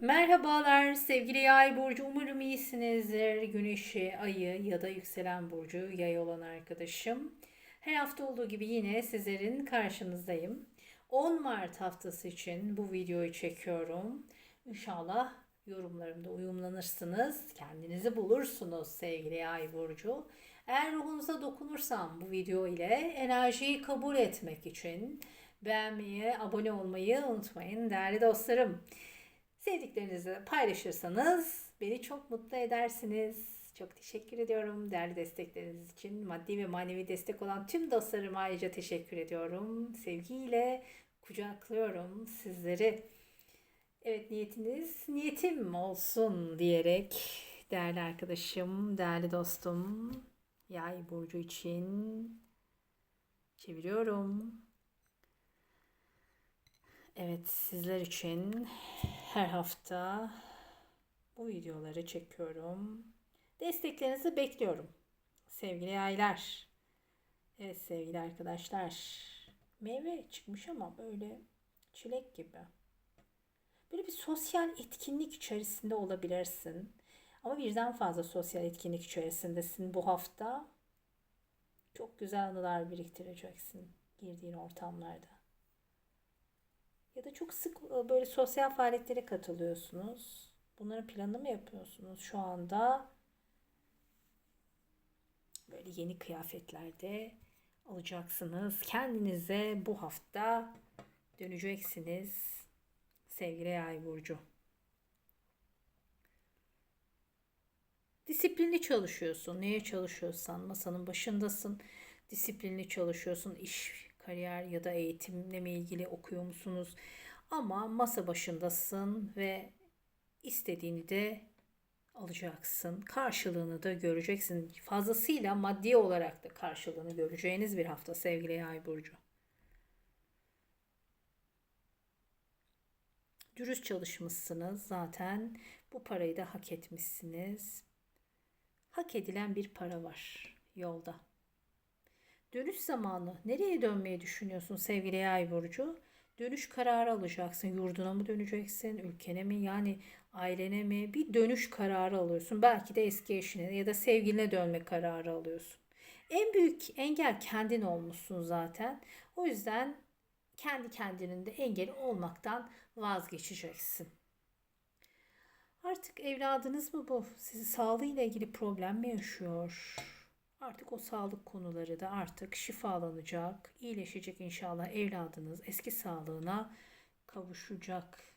Merhabalar sevgili yay burcu umarım iyisinizdir. Güneşi, ayı ya da yükselen burcu yay olan arkadaşım. Her hafta olduğu gibi yine sizlerin karşınızdayım. 10 Mart haftası için bu videoyu çekiyorum. İnşallah yorumlarımda uyumlanırsınız. Kendinizi bulursunuz sevgili yay burcu. Eğer ruhunuza dokunursam bu video ile enerjiyi kabul etmek için beğenmeyi, abone olmayı unutmayın değerli dostlarım. Sevdiklerinizle paylaşırsanız beni çok mutlu edersiniz. Çok teşekkür ediyorum değerli destekleriniz için. Maddi ve manevi destek olan tüm dostlarıma ayrıca teşekkür ediyorum. Sevgiyle kucaklıyorum sizleri. Evet niyetiniz niyetim olsun diyerek değerli arkadaşım, değerli dostum Yay burcu için çeviriyorum. Evet sizler için her hafta bu videoları çekiyorum. Desteklerinizi bekliyorum. Sevgili yaylar. Evet sevgili arkadaşlar. Meyve çıkmış ama böyle çilek gibi. Böyle bir sosyal etkinlik içerisinde olabilirsin. Ama birden fazla sosyal etkinlik içerisindesin bu hafta. Çok güzel anılar biriktireceksin girdiğin ortamlarda. Ya da çok sık e, böyle sosyal faaliyetlere katılıyorsunuz. Bunların planını mı yapıyorsunuz şu anda? Böyle yeni kıyafetlerde alacaksınız. Kendinize bu hafta döneceksiniz. Sevgili Yay burcu. Disiplinli çalışıyorsun. Neye çalışıyorsan masanın başındasın. Disiplinli çalışıyorsun. İş, kariyer ya da eğitimle mi ilgili okuyor musunuz? Ama masa başındasın ve istediğini de alacaksın. Karşılığını da göreceksin. Fazlasıyla maddi olarak da karşılığını göreceğiniz bir hafta sevgili Yay burcu. Dürüst çalışmışsınız zaten. Bu parayı da hak etmişsiniz. Hak edilen bir para var yolda. Dönüş zamanı. Nereye dönmeyi düşünüyorsun sevgili Yay burcu? Dönüş kararı alacaksın. Yurduna mı döneceksin? Ülkene mi? Yani ailene mi? Bir dönüş kararı alıyorsun. Belki de eski eşine ya da sevgiline dönme kararı alıyorsun. En büyük engel kendin olmuşsun zaten. O yüzden kendi kendinin de engel olmaktan vazgeçeceksin. Artık evladınız mı bu? Sizi sağlığıyla ilgili problem mi yaşıyor? Artık o sağlık konuları da artık şifalanacak, iyileşecek inşallah evladınız eski sağlığına kavuşacak.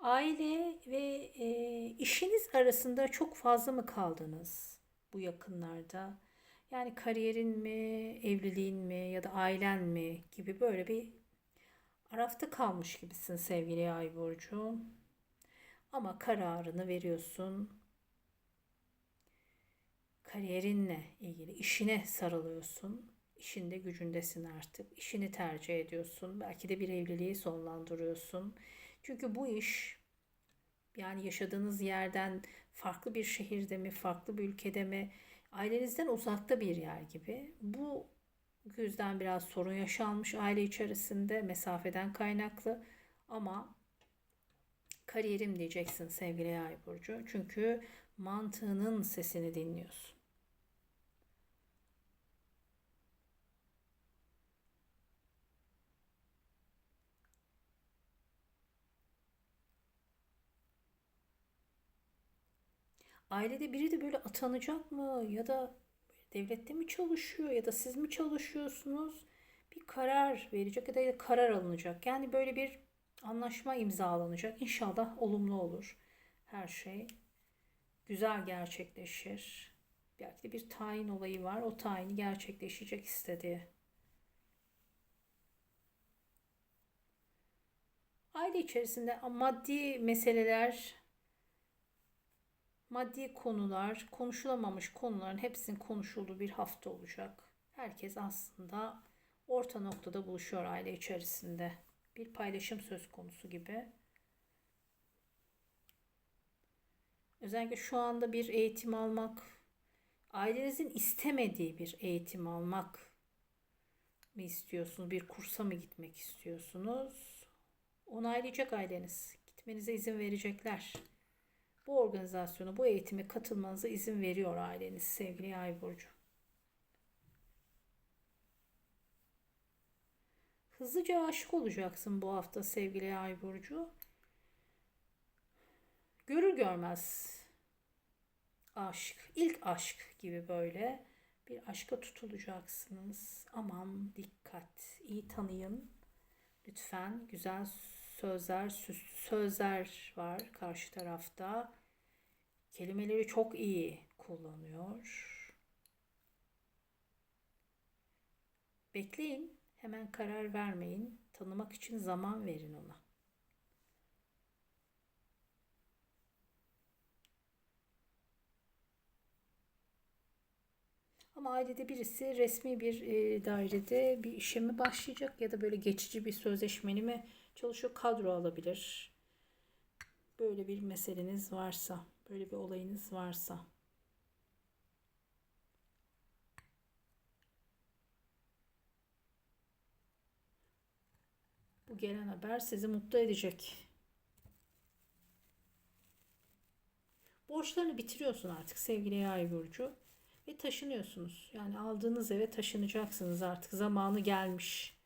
Aile ve e, işiniz arasında çok fazla mı kaldınız bu yakınlarda? Yani kariyerin mi, evliliğin mi ya da ailen mi gibi böyle bir arafta kalmış gibisin sevgili Ay burcu. Ama kararını veriyorsun. Kariyerinle ilgili işine sarılıyorsun. İşinde gücündesin artık. İşini tercih ediyorsun. Belki de bir evliliği sonlandırıyorsun. Çünkü bu iş yani yaşadığınız yerden farklı bir şehirde mi, farklı bir ülkede mi, ailenizden uzakta bir yer gibi. Bu yüzden biraz sorun yaşanmış aile içerisinde mesafeden kaynaklı ama kariyerim diyeceksin sevgili Yay burcu. Çünkü mantığının sesini dinliyorsun. Ailede biri de böyle atanacak mı ya da devlette mi çalışıyor ya da siz mi çalışıyorsunuz? Bir karar verecek ya da karar alınacak. Yani böyle bir anlaşma imzalanacak. İnşallah olumlu olur her şey. Güzel gerçekleşir. Belki de bir tayin olayı var. O tayini gerçekleşecek istediği. Aile içerisinde maddi meseleler, maddi konular, konuşulamamış konuların hepsinin konuşulduğu bir hafta olacak. Herkes aslında orta noktada buluşuyor aile içerisinde bir paylaşım söz konusu gibi. Özellikle şu anda bir eğitim almak, ailenizin istemediği bir eğitim almak mı istiyorsunuz? Bir kursa mı gitmek istiyorsunuz? Onaylayacak aileniz. Gitmenize izin verecekler. Bu organizasyona, bu eğitime katılmanıza izin veriyor aileniz sevgili Yay burcu. Hızlıca aşık olacaksın bu hafta sevgili Yay burcu. Görür görmez aşk, ilk aşk gibi böyle bir aşka tutulacaksınız. Aman dikkat, iyi tanıyın. Lütfen güzel sözler, süslü sözler var karşı tarafta. Kelimeleri çok iyi kullanıyor. Bekleyin, hemen karar vermeyin. Tanımak için zaman verin ona. Ama ailede birisi resmi bir e, dairede bir işe mi başlayacak ya da böyle geçici bir sözleşmeli mi çalışıyor kadro alabilir. Böyle bir meseleniz varsa, böyle bir olayınız varsa. Gelen haber sizi mutlu edecek. Borçlarını bitiriyorsun artık sevgili yay burcu ve taşınıyorsunuz. Yani aldığınız eve taşınacaksınız artık zamanı gelmiş.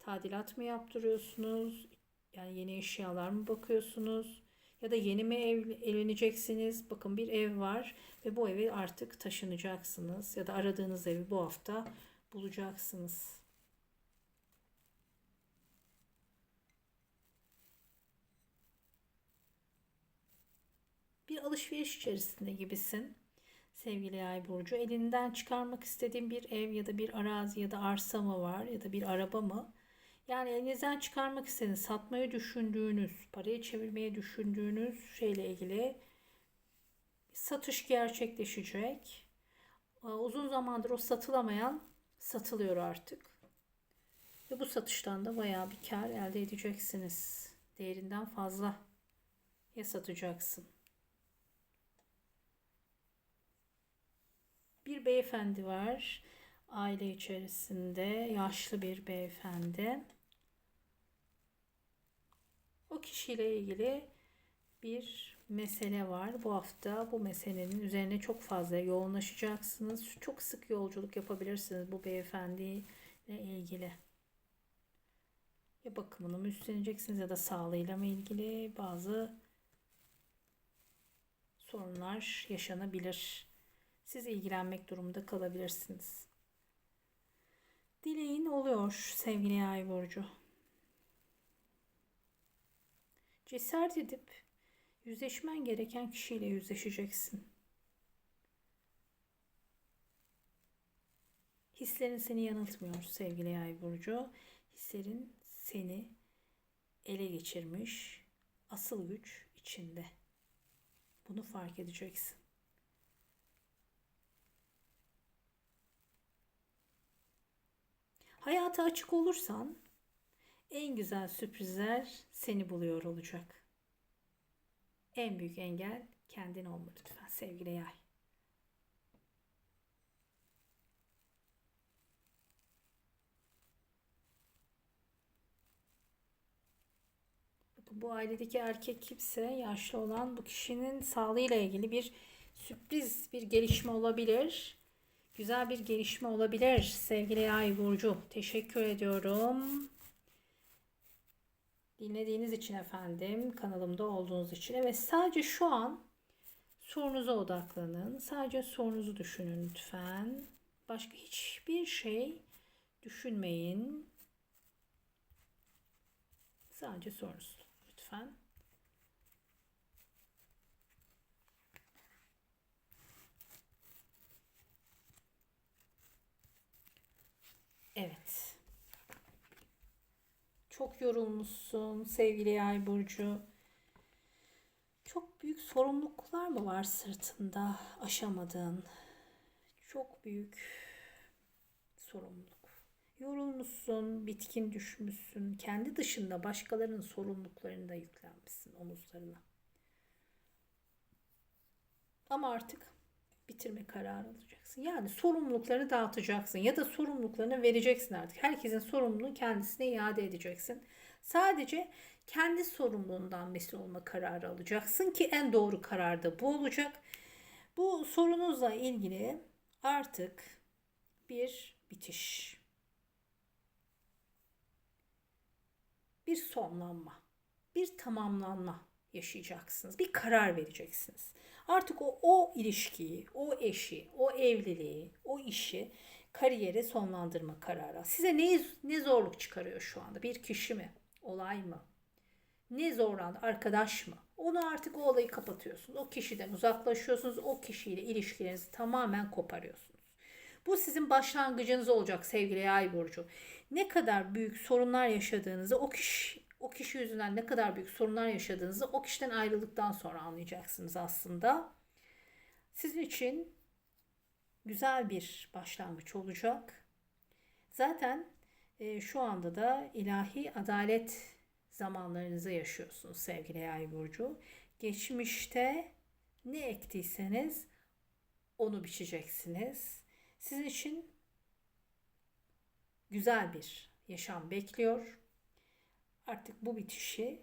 Tadilat mı yaptırıyorsunuz? Yani yeni eşyalar mı bakıyorsunuz? Ya da yeni mi ev, evleneceksiniz? Bakın bir ev var ve bu eve artık taşınacaksınız. Ya da aradığınız evi bu hafta bulacaksınız. Bir alışveriş içerisinde gibisin sevgili Yay burcu. Elinden çıkarmak istediğin bir ev ya da bir arazi ya da arsa mı var ya da bir araba mı? Yani elinizden çıkarmak istediğiniz, satmayı düşündüğünüz, paraya çevirmeye düşündüğünüz şeyle ilgili satış gerçekleşecek. Uzun zamandır o satılamayan satılıyor artık. Ve bu satıştan da bayağı bir kar elde edeceksiniz. Değerinden fazla ya satacaksın. Beyefendi var. Aile içerisinde yaşlı bir beyefendi. O kişiyle ilgili bir mesele var. Bu hafta bu meselenin üzerine çok fazla yoğunlaşacaksınız. Çok sık yolculuk yapabilirsiniz bu beyefendiyle ilgili. Ya bakımını mı üstleneceksiniz ya da sağlığıyla mı ilgili bazı sorunlar yaşanabilir. Siz ilgilenmek durumunda kalabilirsiniz. Dileğin oluyor sevgili yay burcu. Cesaret edip yüzleşmen gereken kişiyle yüzleşeceksin. Hislerin seni yanıltmıyor sevgili yay burcu. Hislerin seni ele geçirmiş. Asıl güç içinde. Bunu fark edeceksin. Hayata açık olursan en güzel sürprizler seni buluyor olacak. En büyük engel kendin olma lütfen sevgili yay. bu ailedeki erkek kimse yaşlı olan bu kişinin sağlığıyla ilgili bir sürpriz bir gelişme olabilir. Güzel bir gelişme olabilir sevgili Yay Burcu. Teşekkür ediyorum. Dinlediğiniz için efendim, kanalımda olduğunuz için. Evet sadece şu an sorunuza odaklanın. Sadece sorunuzu düşünün lütfen. Başka hiçbir şey düşünmeyin. Sadece sorunuz lütfen. Evet. Çok yorulmuşsun sevgili Yay burcu. Çok büyük sorumluluklar mı var sırtında aşamadığın? Çok büyük sorumluluk. Yorulmuşsun, bitkin düşmüşsün. Kendi dışında başkalarının sorumluluklarını da yüklenmişsin omuzlarına. Ama artık bitirme kararı alacaksın. Yani sorumluluklarını dağıtacaksın ya da sorumluluklarını vereceksin artık. Herkesin sorumluluğunu kendisine iade edeceksin. Sadece kendi sorumluluğundan mesul olma kararı alacaksın ki en doğru karar da bu olacak. Bu sorunuzla ilgili artık bir bitiş, bir sonlanma, bir tamamlanma yaşayacaksınız. Bir karar vereceksiniz. Artık o, o ilişkiyi, o eşi, o evliliği, o işi, kariyeri sonlandırma kararı. Size ne, ne zorluk çıkarıyor şu anda? Bir kişi mi? Olay mı? Ne zorlandı? Arkadaş mı? Onu artık o olayı kapatıyorsunuz. O kişiden uzaklaşıyorsunuz. O kişiyle ilişkilerinizi tamamen koparıyorsunuz. Bu sizin başlangıcınız olacak sevgili yay burcu. Ne kadar büyük sorunlar yaşadığınızı o kişi o kişi yüzünden ne kadar büyük sorunlar yaşadığınızı o kişiden ayrıldıktan sonra anlayacaksınız aslında. Sizin için güzel bir başlangıç olacak. Zaten e, şu anda da ilahi adalet zamanlarınızı yaşıyorsunuz sevgili yay burcu. Geçmişte ne ektiyseniz onu biçeceksiniz. Sizin için güzel bir yaşam bekliyor. Artık bu bitişi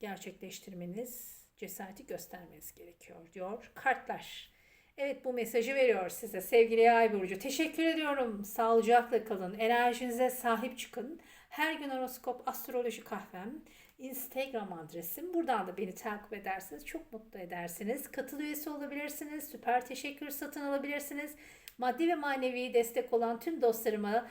gerçekleştirmeniz, cesareti göstermeniz gerekiyor diyor kartlar. Evet bu mesajı veriyor size sevgili Yay burcu. Teşekkür ediyorum. Sağlıcakla kalın. Enerjinize sahip çıkın. Her gün horoskop astroloji kahvem Instagram adresim. Buradan da beni takip edersiniz. Çok mutlu edersiniz. Katıl üyesi olabilirsiniz. Süper teşekkür satın alabilirsiniz. Maddi ve manevi destek olan tüm dostlarıma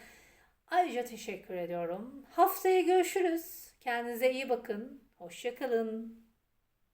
ayrıca teşekkür ediyorum. Haftaya görüşürüz. Kendinize iyi bakın. Hoşçakalın.